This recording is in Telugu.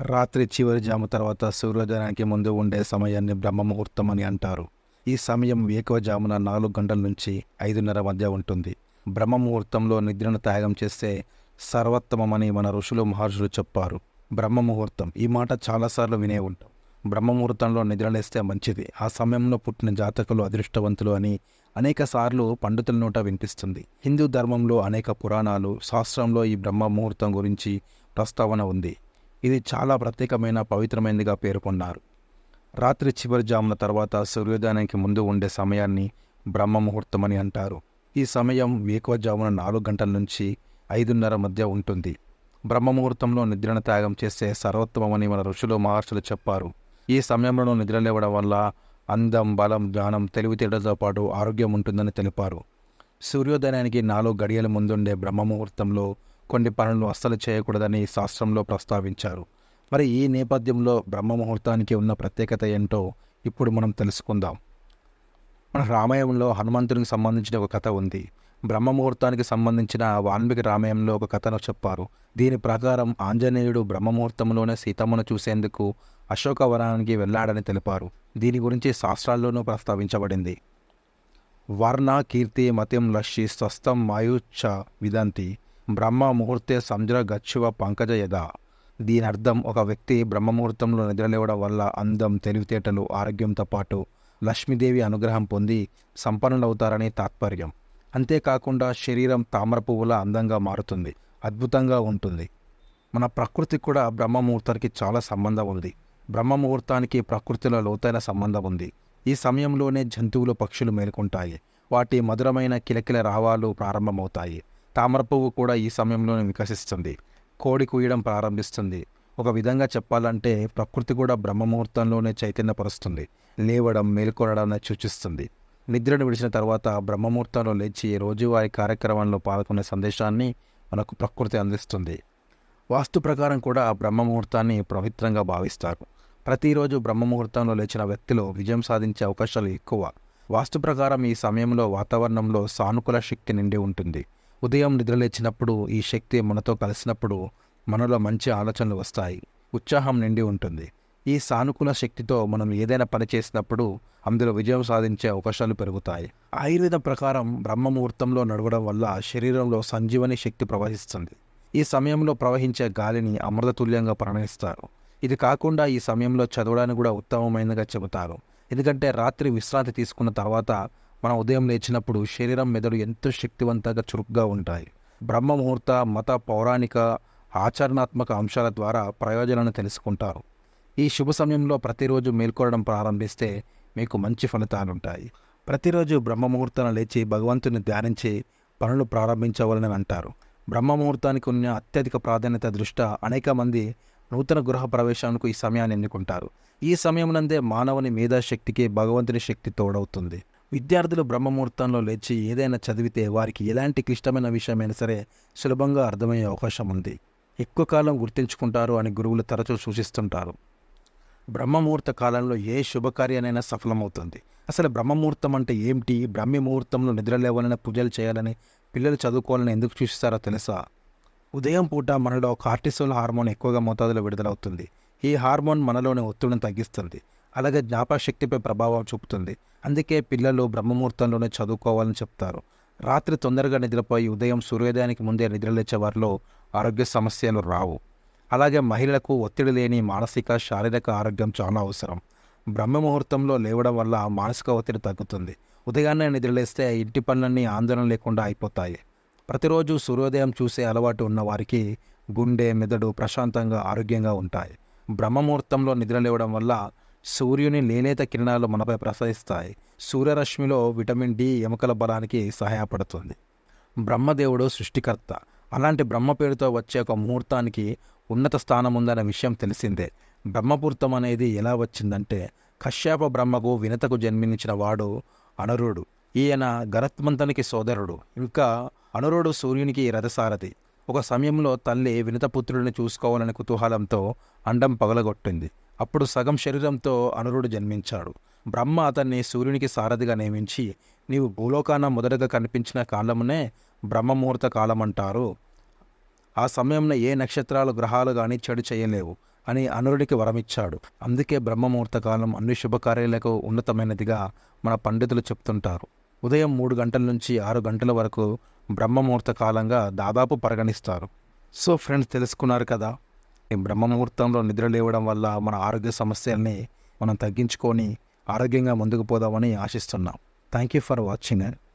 రాత్రి చివరి జాము తర్వాత సూర్యోదయానికి ముందు ఉండే సమయాన్ని బ్రహ్మ ముహూర్తం అని అంటారు. ఈ సమయం వేకువజామున నాలుగు గంటల నుంచి ఐదున్నర మధ్య ఉంటుంది. బ్రహ్మ ముహూర్తంలో నిద్రను త్యాగం చేస్తే సర్వోత్తమమని మన ఋషులు మహర్షులు చెప్పారు. బ్రహ్మ ముహూర్తం ఈ మాట చాలాసార్లు వినే ఉంటాం. బ్రహ్మ ముహూర్తంలో నిద్రలేస్తే మంచిది. ఆ సమయంలో పుట్టిన జాతకులు అదృష్టవంతులు అని అనేక సార్లు పండితుల నోట వినిపిస్తుంది. హిందూ ధర్మంలో అనేక పురాణాలు శాస్త్రంలో ఈ బ్రహ్మ ముహూర్తం గురించి ప్రస్తావన ఉంది. ఇది చాలా ప్రత్యేకమైన పవిత్రమైనదిగా పేర్కొన్నారు రాత్రి చివరి జామున తర్వాత సూర్యోదయానికి ముందు ఉండే సమయాన్ని బ్రహ్మ ముహూర్తం అని అంటారు. ఈ సమయం వేకువజామున నాలుగు గంటల నుంచి ఐదున్నర మధ్య ఉంటుంది. బ్రహ్మ ముహూర్తంలో నిద్రను త్యాగం చేస్తే సర్వోత్తమని మన ఋషులు మహర్షులు చెప్పారు. ఈ సమయంలో నిద్ర లేవడం వల్ల అందం బలం జ్ఞానం తెలివితేటలతో పాటు ఆరోగ్యం ఉంటుందని తెలిపారు. సూర్యోదయానికి నాలుగు గడియల ముందుండే బ్రహ్మ ముహూర్తంలో కొన్ని పనులు అస్సలు చేయకూడదని శాస్త్రంలో ప్రస్తావించారు. మరి ఈ నేపథ్యంలో బ్రహ్మ ముహూర్తానికి ఉన్న ప్రత్యేకత ఏంటో ఇప్పుడు మనం తెలుసుకుందాం. మన రామాయణంలో హనుమంతునికి సంబంధించిన ఒక కథ ఉంది. బ్రహ్మ ముహూర్తానికి సంబంధించిన వాల్మీకి రామాయణంలో ఒక కథను చెప్పారు. దీని ప్రకారం ఆంజనేయుడు బ్రహ్మ ముహూర్తంలోనే సీతమ్మను చూసేందుకు అశోకవనానికి వెళ్ళాడని తెలిపారు. దీని గురించి శాస్త్రాల్లోనూ ప్రస్తావించబడింది. వర్ణ కీర్తి మతిం లక్షి స్వస్థం మాయుచ్చ విదంతి బ్రహ్మ ముహూర్తే సంజ్ర గచ్చువ పంకజ యద. దీని అర్థం ఒక వ్యక్తి బ్రహ్మ ముహూర్తంలో నిద్రలేవడం వల్ల అందం తెలివితేటలు ఆరోగ్యంతో పాటు లక్ష్మీదేవి అనుగ్రహం పొంది సంపన్నులవుతారని తాత్పర్యం. అంతేకాకుండా శరీరం తామర పువ్వుల అందంగా మారుతుంది అద్భుతంగా ఉంటుంది. మన ప్రకృతి కూడా బ్రహ్మ ముహూర్తానికి చాలా సంబంధం ఉంది. బ్రహ్మ ముహూర్తానికి ప్రకృతిలో లోతైన సంబంధం ఉంది. ఈ సమయంలోనే జంతువులు పక్షులు మేలుకుంటాయి. వాటి మధురమైన కిలకిల రావాలు ప్రారంభమవుతాయి. తామర పువ్వు కూడా ఈ సమయంలోనే వికసిస్తుంది. కోడి కూయడం ప్రారంభిస్తుంది. ఒక విధంగా చెప్పాలంటే ప్రకృతి కూడా బ్రహ్మముహూర్తంలోనే చైతన్యపరుస్తుంది. లేవడం మేల్కొనడాన్ని సూచిస్తుంది. నిద్రను విడిచిన తర్వాత బ్రహ్మముహూర్తంలో లేచి రోజువారీ కార్యక్రమంలో పాల్గొనే సందేశాన్ని మనకు ప్రకృతి అందిస్తుంది. వాస్తు ప్రకారం కూడా బ్రహ్మ ముహూర్తాన్ని పవిత్రంగా భావిస్తారు. ప్రతిరోజు బ్రహ్మ ముహూర్తంలో లేచిన వ్యక్తిలో విజయం సాధించే అవకాశాలు ఎక్కువ. వాస్తు ప్రకారం ఈ సమయంలో వాతావరణంలో సానుకూల శక్తి నిండి ఉంటుంది. ఉదయం నిద్రలేచినప్పుడు ఈ శక్తి మనతో కలిసినప్పుడు మనలో మంచి ఆలోచనలు వస్తాయి. ఉత్సాహం నిండి ఉంటుంది. ఈ సానుకూల శక్తితో మనం ఏదైనా పని చేసినప్పుడు అందులో విజయం సాధించే అవకాశాలు పెరుగుతాయి. ఆయుర్వేదం ప్రకారం బ్రహ్మ ముహూర్తంలో నడవడం వల్ల శరీరంలో సంజీవని శక్తి ప్రవహిస్తుంది. ఈ సమయంలో ప్రవహించే గాలిని అమృతతుల్యంగా పరిగణిస్తారు. ఇది కాకుండా ఈ సమయంలో చదవడానికి కూడా ఉత్తమమైనదిగా చెబుతారు. ఎందుకంటే రాత్రి విశ్రాంతి తీసుకున్న తర్వాత మనం ఉదయం లేచినప్పుడు శరీరం మెదడు ఎంతో శక్తివంతంగా చురుగ్గా ఉంటాయి. బ్రహ్మ ముహూర్త మత పౌరాణిక ఆచరణాత్మక అంశాల ద్వారా ప్రయోజనాలను తెలుసుకుంటారు. ఈ శుభ సమయంలో ప్రతిరోజు మేల్కొనడం ప్రారంభిస్తే మీకు మంచి ఫలితాలు ఉంటాయి ప్రతిరోజు బ్రహ్మముహూర్తాన్ని లేచి భగవంతుని ధ్యానించి పనులు ప్రారంభించవాలని అంటారు. బ్రహ్మ ముహూర్తానికి ఉన్న అత్యధిక ప్రాధాన్యత దృష్ట్యా అనేక మంది నూతన గృహ ప్రవేశానికి ఈ సమయాన్ని ఎన్నుకుంటారు. ఈ సమయం నందే మానవుని మేధాశక్తికి భగవంతుని శక్తి తోడవుతుంది. విద్యార్థులు బ్రహ్మ ముహూర్తంలో లేచి ఏదైనా చదివితే వారికి ఎలాంటి క్లిష్టమైన విషయమైనా సరే సులభంగా అర్థమయ్యే అవకాశం ఉంది. ఎక్కువ కాలం గుర్తుంచుకుంటారు అని గురువులు తరచూ సూచిస్తుంటారు. బ్రహ్మముహూర్త కాలంలో ఏ శుభకార్యానైనా సఫలమవుతుంది. అసలు బ్రహ్మముహూర్తం అంటే ఏమిటి? బ్రహ్మ ముహూర్తంలో నిద్రలేవాలని పూజలు చేయాలని పిల్లలు చదువుకోవాలని ఎందుకు చూస్తారో తెలుసా? ఉదయం పూట మనలో కార్టిసోల్ హార్మోన్ ఎక్కువగా మోతాదులో విడుదలవుతుంది. ఈ హార్మోన్ మనలోని ఒత్తిడిని తగ్గిస్తుంది. అలాగే జ్ఞాపక శక్తిపై ప్రభావం చూపుతుంది. అందుకే పిల్లలు బ్రహ్మముహూర్తంలోనే చదువుకోవాలని చెప్తారు. రాత్రి తొందరగా నిద్రపోయి ఉదయం సూర్యోదయానికి ముందే నిద్రలేచే వారిలో ఆరోగ్య సమస్యలు రావు. అలాగే మహిళలకు ఒత్తిడి లేని మానసిక శారీరక ఆరోగ్యం చాలా అవసరం. బ్రహ్మ ముహూర్తంలో లేవడం వల్ల మానసిక ఒత్తిడి తగ్గుతుంది. ఉదయాన్నే నిద్రలేస్తే ఇంటి పనులన్నీ ఆందోళన లేకుండా అయిపోతాయి. ప్రతిరోజు సూర్యోదయం చూసే అలవాటు ఉన్న వారికి గుండె మెదడు ప్రశాంతంగా ఆరోగ్యంగా ఉంటాయి. బ్రహ్మముహూర్తంలో నిద్రలేవడం వల్ల సూర్యుని లేలేత కిరణాలు మనపై ప్రసరిస్తాయి. సూర్యరశ్మిలో విటమిన్ డి ఎముకల బలానికి సహాయపడుతుంది. బ్రహ్మదేవుడు సృష్టికర్త. అలాంటి బ్రహ్మ పేరుతో వచ్చే ఒక ముహూర్తానికి ఉన్నత స్థానం ఉందన్న విషయం తెలిసిందే. బ్రహ్మపూర్తం అనేది ఎలా వచ్చిందంటే కశ్యప బ్రహ్మకు వినతకు జన్మించిన వాడు అనరుడు. ఈయన గరత్మంతునికి సోదరుడు. ఇంకా అనురుడు సూర్యునికి రథసారథి. ఒక సమయంలో తల్లి వినతపుత్రుడిని చూసుకోవాలని కుతూహలంతో అండం పగలగొట్టింది. అప్పుడు సగం శరీరంతో అనురుడు జన్మించాడు. బ్రహ్మ అతన్ని సూర్యునికి సారథిగా నియమించి నీవు భూలోకాన మొదటగా కనిపించిన కాలమునే బ్రహ్మముహూర్త కాలం అంటారు ఆ సమయంలో ఏ నక్షత్రాలు గ్రహాలు కానీ చెడు చేయలేవు అని అనురుడికి వరమిచ్చాడు. అందుకే బ్రహ్మముహూర్త కాలం అన్ని శుభకార్యాలకు ఉన్నతమైనదిగా మన పండితులు చెప్తుంటారు. ఉదయం మూడు గంటల నుంచి ఆరు గంటల వరకు బ్రహ్మముహూర్త కాలంగా దాదాపు పరిగణిస్తారు. సో ఫ్రెండ్స్ తెలుసుకున్నారు కదా? ఈ బ్రహ్మముహూర్తంలో నిద్ర లేవడం వల్ల మన ఆరోగ్య సమస్యల్ని మనం తగ్గించుకొని ఆరోగ్యంగా ముందుకు పోదామని ఆశిస్తున్నాం. Thank you for watching